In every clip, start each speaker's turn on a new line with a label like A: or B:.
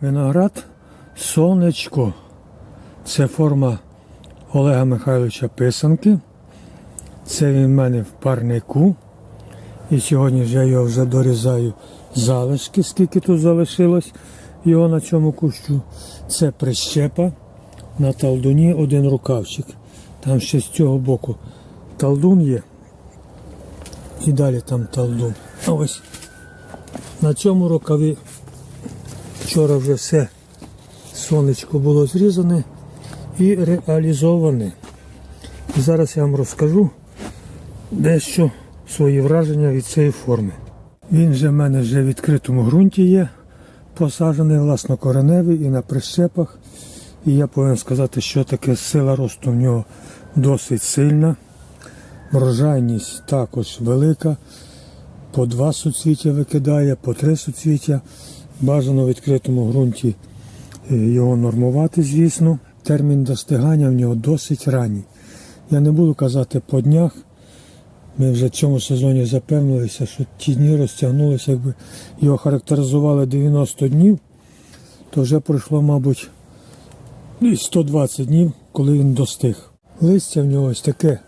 A: Виноград сонечко. Це форма Олега Михайловича Писанки. Це він в мене в парнику. І сьогодні я його вже дорізаю залишки, скільки тут залишилось його на цьому кущу. Це прищепа на талдуні один рукавчик. Там ще з цього боку талдун є. І далі там талдун. Ось на цьому рукаві вчора вже все сонечко було зрізане і реалізоване. І зараз я вам розкажу дещо свої враження від цієї форми. Він вже в мене вже в відкритому ґрунті є, посаджений власнокореневий і на прищепах. І я повинен сказати, що таке сила росту в нього досить сильна. Врожайність також велика. По два суцвіття викидає, по три суцвіття. Бажано в відкритому ґрунті е, його нормувати, звісно. Термін достигання в нього досить ранній. Я не буду казати по днях. Ми вже в цьому сезоні запевнилися, що ті дні розтягнулися, якби його характеризували 90 днів, то вже пройшло, мабуть, 120 днів, коли він достиг. Листя в нього ось таке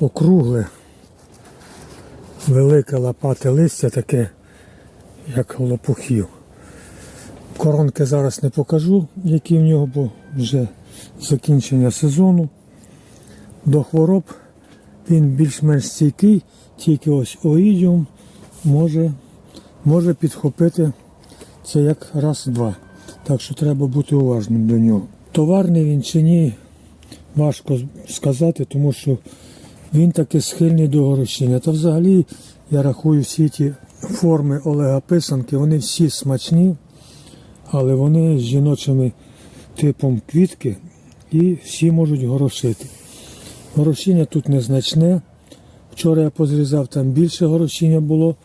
A: округле, велике лопате листя, таке, як лопухів. Коронки зараз не покажу, які в нього, бо вже закінчення сезону. До хвороб він більш-менш стійкий, тільки ось оїдіум може, може підхопити це як раз-два. Так що треба бути уважним до нього. Товарний він чи ні, важко сказати, тому що він таки схильний до горощення. Та взагалі я рахую всі ті форми Олега Писанки, вони всі смачні, але вони з жіночими типом квітки і всі можуть горошити. Горошіння тут незначне. Вчора я позрізав, там більше горошіння було.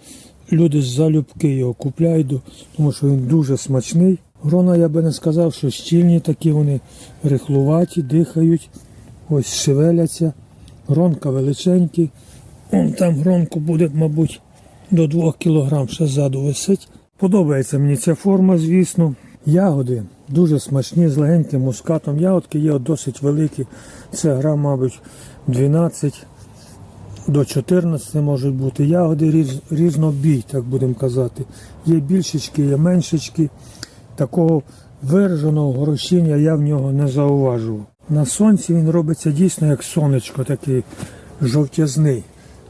A: Люди з залюбки його купляють, тому що він дуже смачний. Грона я би не сказав, що щільні такі вони рихлуваті, дихають, ось шевеляться. Гронка величенькі. Вон там гронку буде, мабуть, до 2 кг ще ззаду висить. Подобається мені ця форма, звісно. Ягоди дуже смачні, з легеньким мускатом. Ягодки є досить великі. Це грам, мабуть, 12 до 14 можуть бути. Ягоди різ, різнобій, так будемо казати. Є більшечки, є меншечки. Такого вираженого горошіння я в нього не зауважував. На сонці він робиться дійсно як сонечко, такий жовтязний.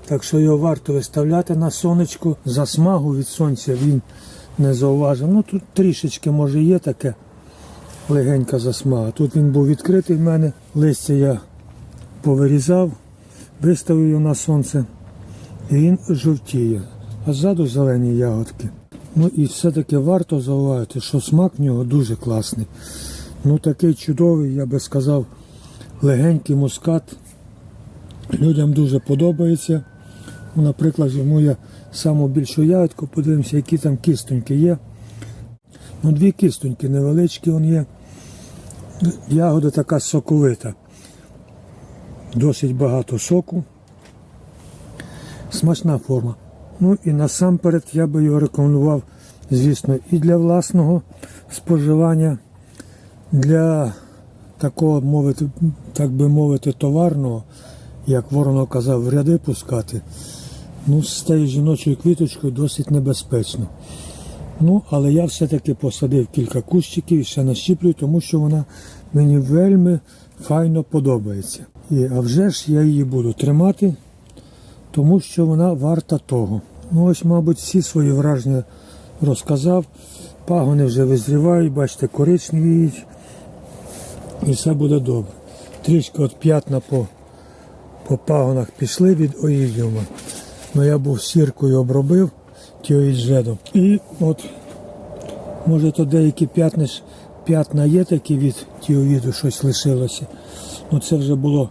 A: Так що його варто виставляти на сонечко. Засмагу від сонця він не зауважив. Ну тут трішечки може є таке легенька засмага. Тут він був відкритий в мене. Листя я повирізав, виставив його на сонце і він жовтіє. А ззаду зелені ягодки. Ну і все-таки варто зауважити, що смак в нього дуже класний. Ну такий чудовий, я би сказав, легенький мускат. Людям дуже подобається. Ну, Наприклад, я саму більшу ягодку, подивимося, які там кістоньки є. Ну, Дві кістоньки невеличкі вон є. Ягода така соковита. Досить багато соку. Смачна форма. Ну і насамперед я би його рекомендував, звісно, і для власного споживання, для такого, мовити, так би мовити, товарного, як Воронов казав, в ряди пускати. Ну, з тією жіночою квіточкою досить небезпечно. Ну, але я все-таки посадив кілька кущиків і ще нащіплюю, тому що вона мені вельми файно подобається. І, а вже ж я її буду тримати, тому що вона варта того. Ну ось, мабуть, всі свої враження розказав. Пагони вже визрівають, бачите, коричневіють. І все буде добре. Трішки от п'ятна по, по пагонах пішли від оїдіума. Ну я був сіркою обробив тіоїджедом. І от, може то деякі п'ятна, п'ятна є такі від тіовіду, щось лишилося. Ну це вже було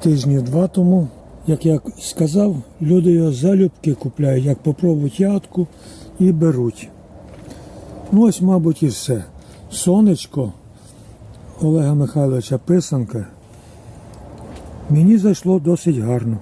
A: тижнів два тому. Як я сказав, люди його залюбки купляють, як попробують ягодку і беруть. Ну ось, мабуть, і все. Сонечко Олега Михайловича Писанка мені зайшло досить гарно.